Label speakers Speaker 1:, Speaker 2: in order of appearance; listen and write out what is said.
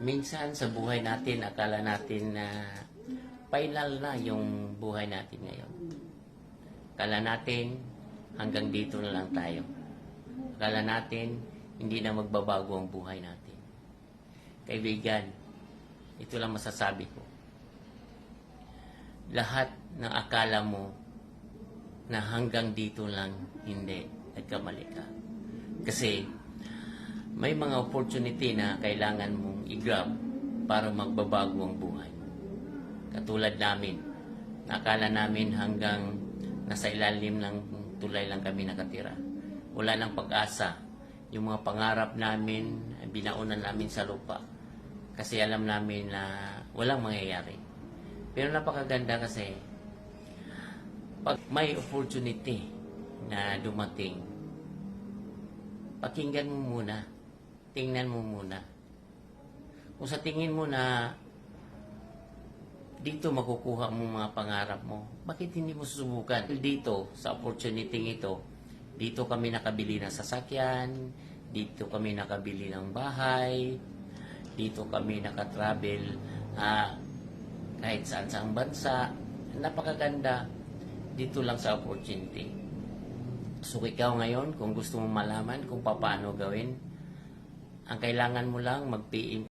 Speaker 1: minsan sa buhay natin, akala natin na final na yung buhay natin ngayon. Akala natin hanggang dito na lang tayo. Akala natin hindi na magbabago ang buhay natin. Kaibigan, ito lang masasabi ko. Lahat ng akala mo na hanggang dito lang, hindi, nagkamali ka. Kasi may mga opportunity na kailangan mong i-grab para magbabago ang buhay mo. Katulad namin, nakala namin hanggang nasa ilalim ng tulay lang kami nakatira. Wala nang pag-asa. Yung mga pangarap namin, binaunan namin sa lupa. Kasi alam namin na walang mangyayari. Pero napakaganda kasi pag may opportunity na dumating, pakinggan mo muna. Tingnan mo muna. Kung sa tingin mo na dito makukuha mo mga pangarap mo, bakit hindi mo susubukan? Dito, sa opportunity ito, dito kami nakabili ng sasakyan, dito kami nakabili ng bahay, dito kami nakatravel ah, kahit saan saang bansa. Napakaganda dito lang sa opportunity. So ikaw ngayon, kung gusto mo malaman kung paano gawin, ang kailangan mo lang mag-PM